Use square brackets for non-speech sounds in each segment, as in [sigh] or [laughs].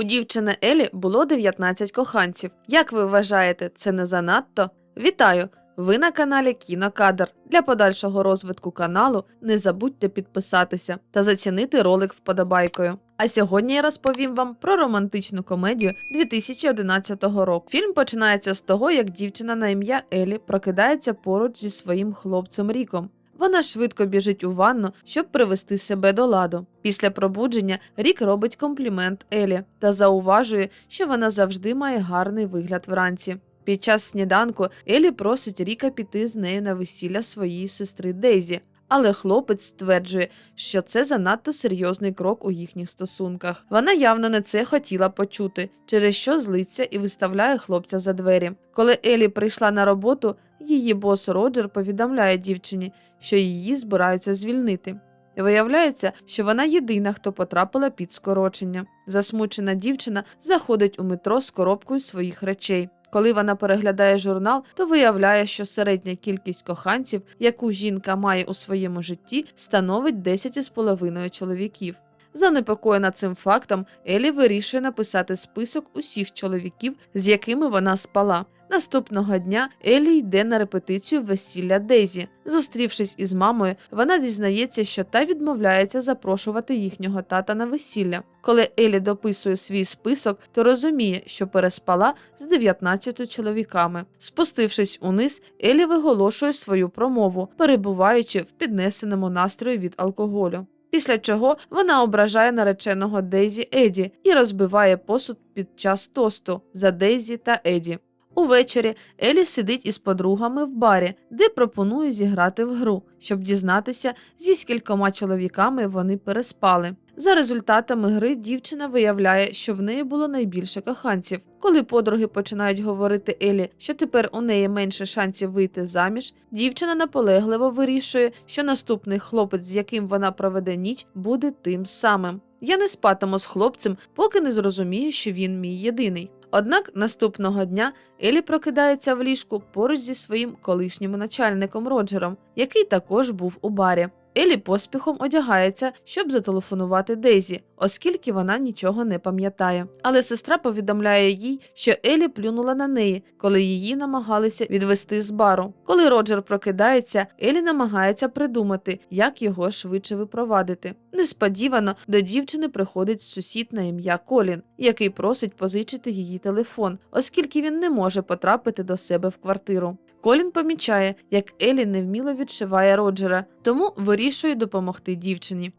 У дівчини Елі було 19 коханців. Як ви вважаєте, це не занадто? Вітаю! Ви на каналі Кінокадр. Для подальшого розвитку каналу не забудьте підписатися та зацінити ролик вподобайкою. А сьогодні я розповім вам про романтичну комедію 2011 року. Фільм починається з того, як дівчина на ім'я Елі прокидається поруч зі своїм хлопцем Ріком. Вона швидко біжить у ванну, щоб привести себе до ладу. Після пробудження Рік робить комплімент Елі та зауважує, що вона завжди має гарний вигляд вранці. Під час сніданку Елі просить Ріка піти з нею на весілля своєї сестри Дейзі, але хлопець стверджує, що це занадто серйозний крок у їхніх стосунках. Вона явно не це хотіла почути, через що злиться і виставляє хлопця за двері. Коли Елі прийшла на роботу, її бос Роджер повідомляє дівчині, що її збираються звільнити. Виявляється, що вона єдина, хто потрапила під скорочення. Засмучена дівчина заходить у метро з коробкою своїх речей. Коли вона переглядає журнал, то виявляє, що середня кількість коханців, яку жінка має у своєму житті, становить 10,5 чоловіків. Занепокоєна цим фактом, Елі вирішує написати список усіх чоловіків, з якими вона спала. Наступного дня Елі йде на репетицію весілля Дейзі. Зустрівшись із мамою, вона дізнається, що та відмовляється запрошувати їхнього тата на весілля. Коли Елі дописує свій список, то розуміє, що переспала з 19 чоловіками. Спустившись униз, Елі виголошує свою промову, перебуваючи в піднесеному настрої від алкоголю. Після чого вона ображає нареченого Дейзі Еді і розбиває посуд під час тосту за Дейзі та Еді. Увечері Елі сидить із подругами в барі, де пропонує зіграти в гру, щоб дізнатися, зі скількома чоловіками вони переспали. За результатами гри дівчина виявляє, що в неї було найбільше коханців. Коли подруги починають говорити Елі, що тепер у неї менше шансів вийти заміж, дівчина наполегливо вирішує, що наступний хлопець, з яким вона проведе ніч, буде тим самим. Я не спатиму з хлопцем, поки не зрозумію, що він мій єдиний. Однак наступного дня Елі прокидається в ліжку поруч зі своїм колишнім начальником Роджером, який також був у барі. Елі поспіхом одягається, щоб зателефонувати Дейзі, оскільки вона нічого не пам'ятає. Але сестра повідомляє їй, що Елі плюнула на неї, коли її намагалися відвести з бару. Коли Роджер прокидається, Елі намагається придумати, як його швидше випровадити. Несподівано до дівчини приходить сусід на ім'я Колін, який просить позичити її телефон, оскільки він не може потрапити до себе в квартиру. Колін помічає, як Елі невміло відшиває Роджера, тому вирішує допомогти дівчині.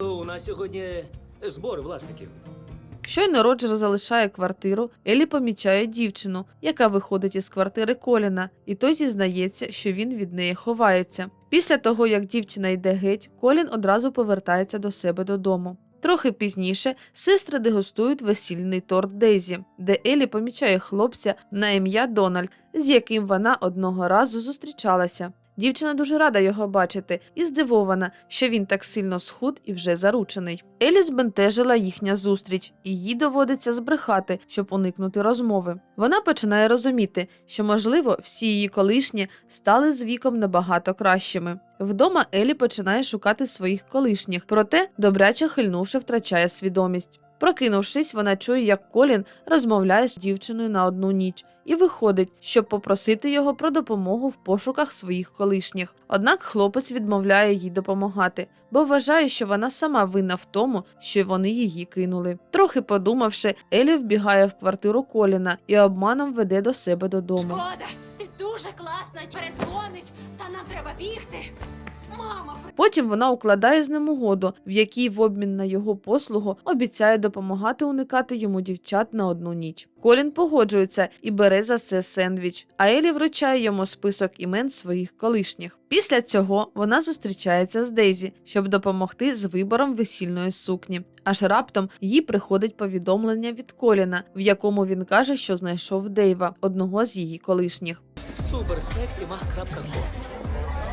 У нас сьогодні збор власників. Щойно Роджер залишає квартиру, Елі помічає дівчину, яка виходить із квартири Коліна, і той зізнається, що він від неї ховається. Після того, як дівчина йде геть, Колін одразу повертається до себе додому. Трохи пізніше сестри дегустують весільний торт Дезі, де Елі помічає хлопця на ім'я Дональд, з яким вона одного разу зустрічалася. Дівчина дуже рада його бачити і здивована, що він так сильно схуд і вже заручений. Елі збентежила їхня зустріч, і їй доводиться збрехати, щоб уникнути розмови. Вона починає розуміти, що, можливо, всі її колишні стали з віком набагато кращими. Вдома Елі починає шукати своїх колишніх, проте, добряче хильнувши, втрачає свідомість. Прокинувшись, вона чує, як Колін розмовляє з дівчиною на одну ніч і виходить, щоб попросити його про допомогу в пошуках своїх колишніх. Однак хлопець відмовляє їй допомагати, бо вважає, що вона сама винна в тому, що вони її кинули. Трохи подумавши, Елі вбігає в квартиру Коліна і обманом веде до себе додому. Шкода, ти дуже класна, передзвонить, та нам треба бігти. Потім вона укладає з ним угоду, в якій в обмін на його послугу обіцяє допомагати уникати йому дівчат на одну ніч. Колін погоджується і бере за це сендвіч, а Елі вручає йому список імен своїх колишніх. Після цього вона зустрічається з Дейзі, щоб допомогти з вибором весільної сукні. Аж раптом їй приходить повідомлення від Коліна, в якому він каже, що знайшов Дейва, одного з її колишніх. Суперсексімах.ком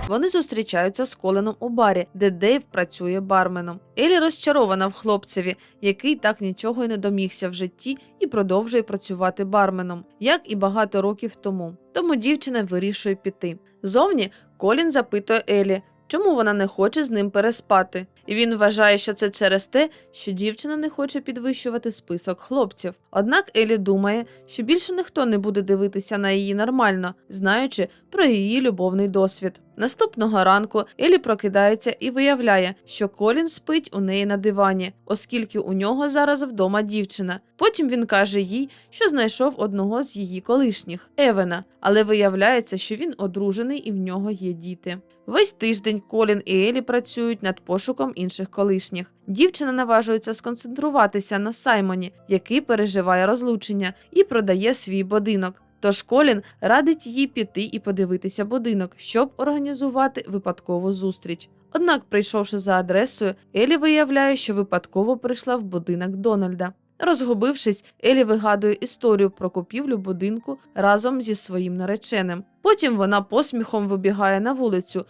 Вони зустрічаються з Коленом у барі, де Дейв працює барменом. Елі розчарована в хлопцеві, який так нічого й не домігся в житті і продовжує працювати барменом, як і багато років тому. Тому дівчина вирішує піти. Зовні Колін запитує Елі, чому вона не хоче з ним переспати. І він вважає, що це через те, що дівчина не хоче підвищувати список хлопців. Однак Елі думає, що більше ніхто не буде дивитися на її нормально, знаючи про її любовний досвід. Наступного ранку Елі прокидається і виявляє, що Колін спить у неї на дивані, оскільки у нього зараз вдома дівчина. Потім він каже їй, що знайшов одного з її колишніх Евена, але виявляється, що він одружений і в нього є діти. Весь тиждень Колін і Елі працюють над пошуком інших колишніх. Дівчина наважується сконцентруватися на Саймоні, який переживає розлучення і продає свій будинок. Тож Колін радить їй піти і подивитися будинок, щоб організувати випадкову зустріч. Однак, прийшовши за адресою, Елі виявляє, що випадково прийшла в будинок Дональда. Розгубившись, Елі вигадує історію про купівлю будинку разом зі своїм нареченим. Потім вона посміхом вибігає на вулицю.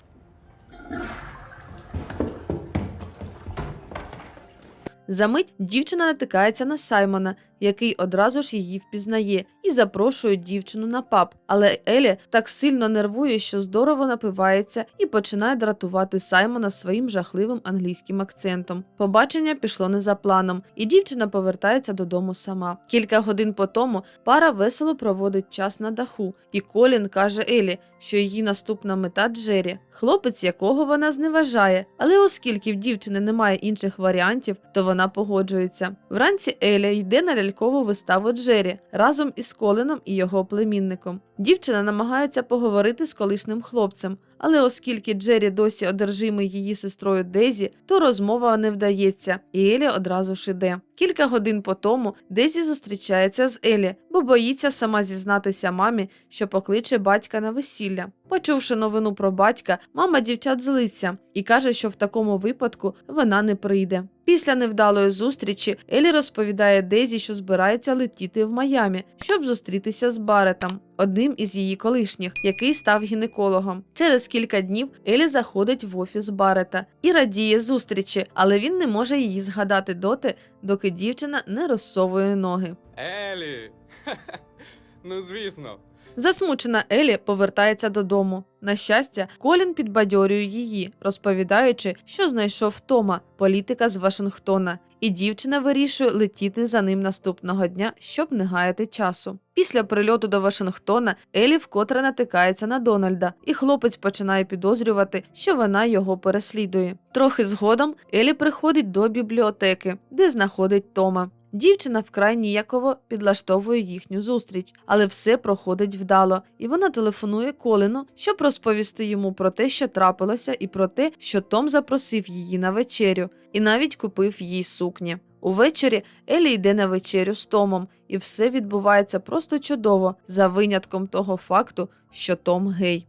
Замить дівчина натикається на Саймона, який одразу ж її впізнає, і запрошує дівчину на паб. Але Елі так сильно нервує, що здорово напивається і починає дратувати Саймона своїм жахливим англійським акцентом. Побачення пішло не за планом, і дівчина повертається додому сама. Кілька годин по тому пара весело проводить час на даху, і Колін каже Елі, що її наступна мета Джері, хлопець, якого вона зневажає. Але оскільки в дівчини немає інших варіантів, то вона погоджується. Вранці Еля йде на лялькову виставу Джері разом із Колином і його племінником. Дівчина намагається поговорити з колишнім хлопцем, але оскільки Джері досі одержимий її сестрою Дезі, то розмова не вдається, і Елі одразу ж іде. Кілька годин по тому Дезі зустрічається з Елі, бо боїться сама зізнатися мамі, що покличе батька на весілля. Почувши новину про батька, мама дівчат злиться і каже, що в такому випадку вона не прийде. Після невдалої зустрічі Елі розповідає Дезі, що збирається летіти в Майамі, щоб зустрітися з Баретом, одним із її колишніх, який став гінекологом. Через кілька днів Елі заходить в офіс Барета і радіє зустрічі, але він не може її згадати доти, доки дівчина не розсовує ноги. Елі. [laughs] ну, звісно. Засмучена Елі повертається додому. На щастя, Колін підбадьорює її, розповідаючи, що знайшов Тома, політика з Вашингтона, і дівчина вирішує летіти за ним наступного дня, щоб не гаяти часу. Після прильоту до Вашингтона Елі вкотре натикається на Дональда, і хлопець починає підозрювати, що вона його переслідує. Трохи згодом Елі приходить до бібліотеки, де знаходить Тома. Дівчина вкрай ніяково підлаштовує їхню зустріч, але все проходить вдало, і вона телефонує Коліну, щоб розповісти йому про те, що трапилося, і про те, що Том запросив її на вечерю, і навіть купив їй сукні. Увечері Елі йде на вечерю з Томом, і все відбувається просто чудово, за винятком того факту, що Том гей.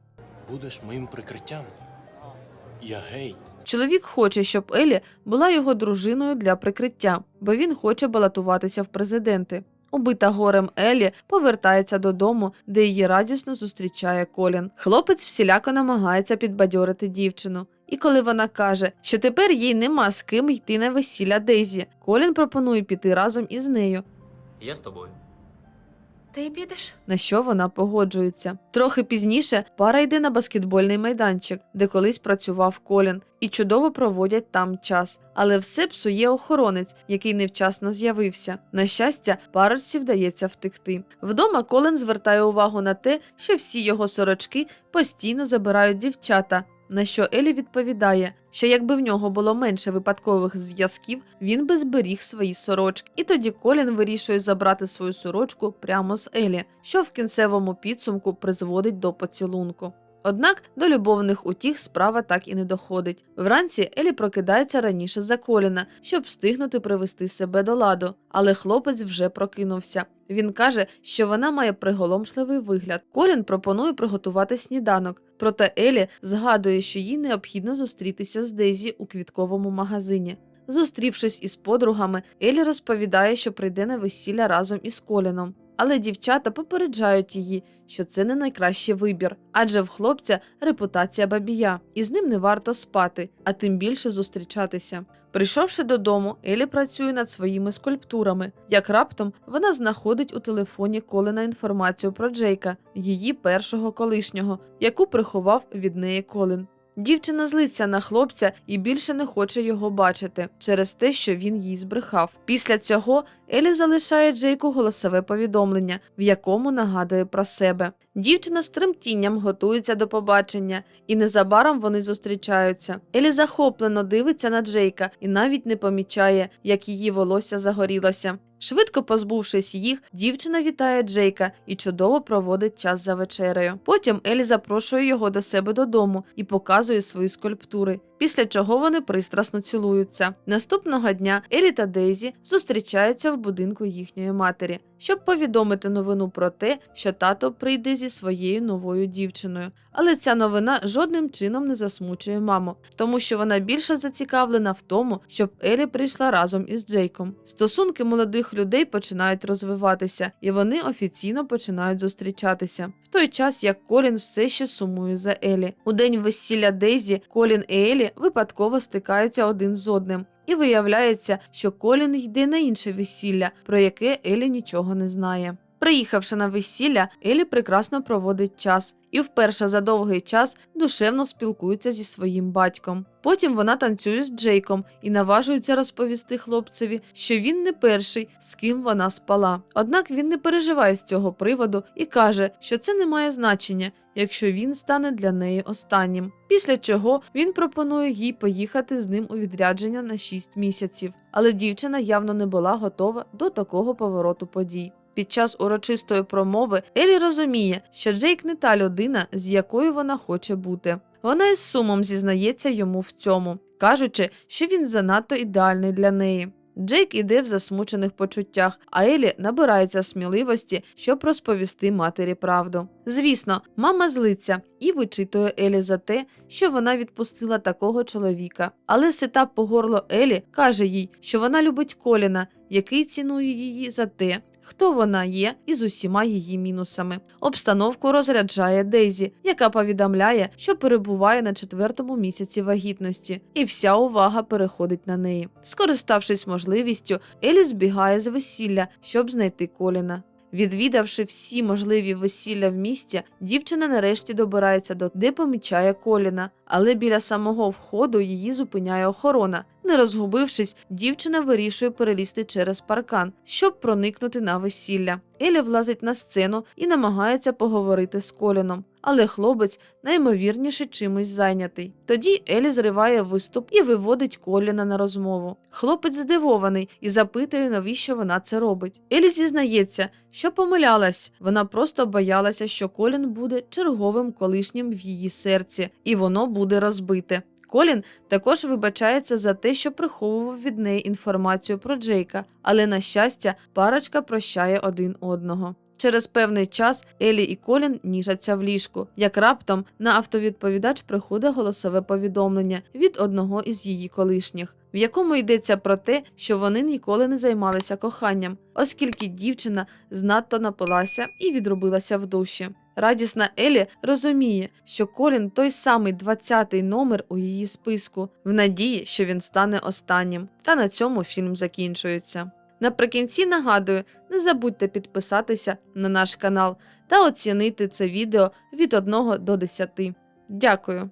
Будеш моїм прикриттям. Я гей. Чоловік хоче, щоб Елі була його дружиною для прикриття, бо він хоче балотуватися в президенти. Убита горем Елі повертається додому, де її радісно зустрічає Колін. Хлопець всіляко намагається підбадьорити дівчину. І коли вона каже, що тепер їй нема з ким йти на весілля Дейзі, Колін пропонує піти разом із нею, Я з тобою. Ти підеш? на що вона погоджується. Трохи пізніше пара йде на баскетбольний майданчик, де колись працював Колін, і чудово проводять там час. Але все псує охоронець, який невчасно з'явився. На щастя, парочці вдається втекти. Вдома Колін звертає увагу на те, що всі його сорочки постійно забирають дівчата. На що Елі відповідає, що якби в нього було менше випадкових зв'язків, він би зберіг свої сорочки. І тоді Колін вирішує забрати свою сорочку прямо з Елі, що в кінцевому підсумку призводить до поцілунку. Однак до любовних утіх справа так і не доходить. Вранці Елі прокидається раніше за Коліна, щоб встигнути привести себе до ладу, але хлопець вже прокинувся. Він каже, що вона має приголомшливий вигляд. Колін пропонує приготувати сніданок, проте Елі згадує, що їй необхідно зустрітися з Дейзі у квітковому магазині. Зустрівшись із подругами, Елі розповідає, що прийде на весілля разом із Коліном. Але дівчата попереджають її, що це не найкращий вибір, адже в хлопця репутація бабія, і з ним не варто спати, а тим більше зустрічатися. Прийшовши додому, Елі працює над своїми скульптурами. Як раптом вона знаходить у телефоні Колина інформацію про Джейка, її першого колишнього, яку приховав від неї Колин. Дівчина злиться на хлопця і більше не хоче його бачити через те, що він їй збрехав. Після цього Елі залишає Джейку голосове повідомлення, в якому нагадує про себе. Дівчина з тремтінням готується до побачення, і незабаром вони зустрічаються. Елі захоплено дивиться на Джейка і навіть не помічає, як її волосся загорілося. Швидко позбувшись їх, дівчина вітає Джейка і чудово проводить час за вечерею. Потім Елі запрошує його до себе додому і показує свої скульптури. Після чого вони пристрасно цілуються. Наступного дня Елі та Дейзі зустрічаються в будинку їхньої матері, щоб повідомити новину про те, що тато прийде зі своєю новою дівчиною. Але ця новина жодним чином не засмучує маму, тому що вона більше зацікавлена в тому, щоб Елі прийшла разом із Джейком. Стосунки молодих людей починають розвиватися, і вони офіційно починають зустрічатися. В той час як Колін все ще сумує за Елі. У день весілля Дейзі Колін і Елі випадково стикаються один з одним. І виявляється, що Колін йде на інше весілля, про яке Елі нічого не знає. Приїхавши на весілля, Елі прекрасно проводить час і вперше за довгий час душевно спілкується зі своїм батьком. Потім вона танцює з Джейком і наважується розповісти хлопцеві, що він не перший, з ким вона спала. Однак він не переживає з цього приводу і каже, що це не має значення, якщо він стане для неї останнім. Після чого він пропонує їй поїхати з ним у відрядження на 6 місяців. Але дівчина явно не була готова до такого повороту подій. Під час урочистої промови Елі розуміє, що Джейк не та людина, з якою вона хоче бути. Вона із сумом зізнається йому в цьому, кажучи, що він занадто ідеальний для неї. Джейк іде в засмучених почуттях, а Елі набирається сміливості, щоб розповісти матері правду. Звісно, мама злиться і вичитує Елі за те, що вона відпустила такого чоловіка. Але сита по горло Елі каже їй, що вона любить Коліна, який цінує її за те, хто вона є і з усіма її мінусами. Обстановку розряджає Дейзі, яка повідомляє, що перебуває на четвертому місяці вагітності, і вся увага переходить на неї. Скориставшись можливістю, Елі збігає з весілля, щоб знайти Коліна. Відвідавши всі можливі весілля в місті, дівчина нарешті добирається до де помічає Коліна, але біля самого входу її зупиняє охорона. Не розгубившись, дівчина вирішує перелізти через паркан, щоб проникнути на весілля. Елі влазить на сцену і намагається поговорити з Коліном, але хлопець наймовірніше чимось зайнятий. Тоді Елі зриває виступ і виводить Коліна на розмову. Хлопець здивований і запитує, навіщо вона це робить. Елі зізнається, що помилялась. Вона просто боялася, що Колін буде черговим колишнім в її серці, і воно буде розбите. Колін також вибачається за те, що приховував від неї інформацію про Джейка, але на щастя, парочка прощає один одного. Через певний час Елі і Колін ніжаться в ліжку, як раптом на автовідповідач приходить голосове повідомлення від одного із її колишніх, в якому йдеться про те, що вони ніколи не займалися коханням, оскільки дівчина знатто напилася і відробилася в душі. Радісна Елі розуміє, що Колін той самий 20-й номер у її списку, в надії, що він стане останнім. Та на цьому фільм закінчується. Наприкінці нагадую, не забудьте підписатися на наш канал та оцінити це відео від 1 до 10. Дякую!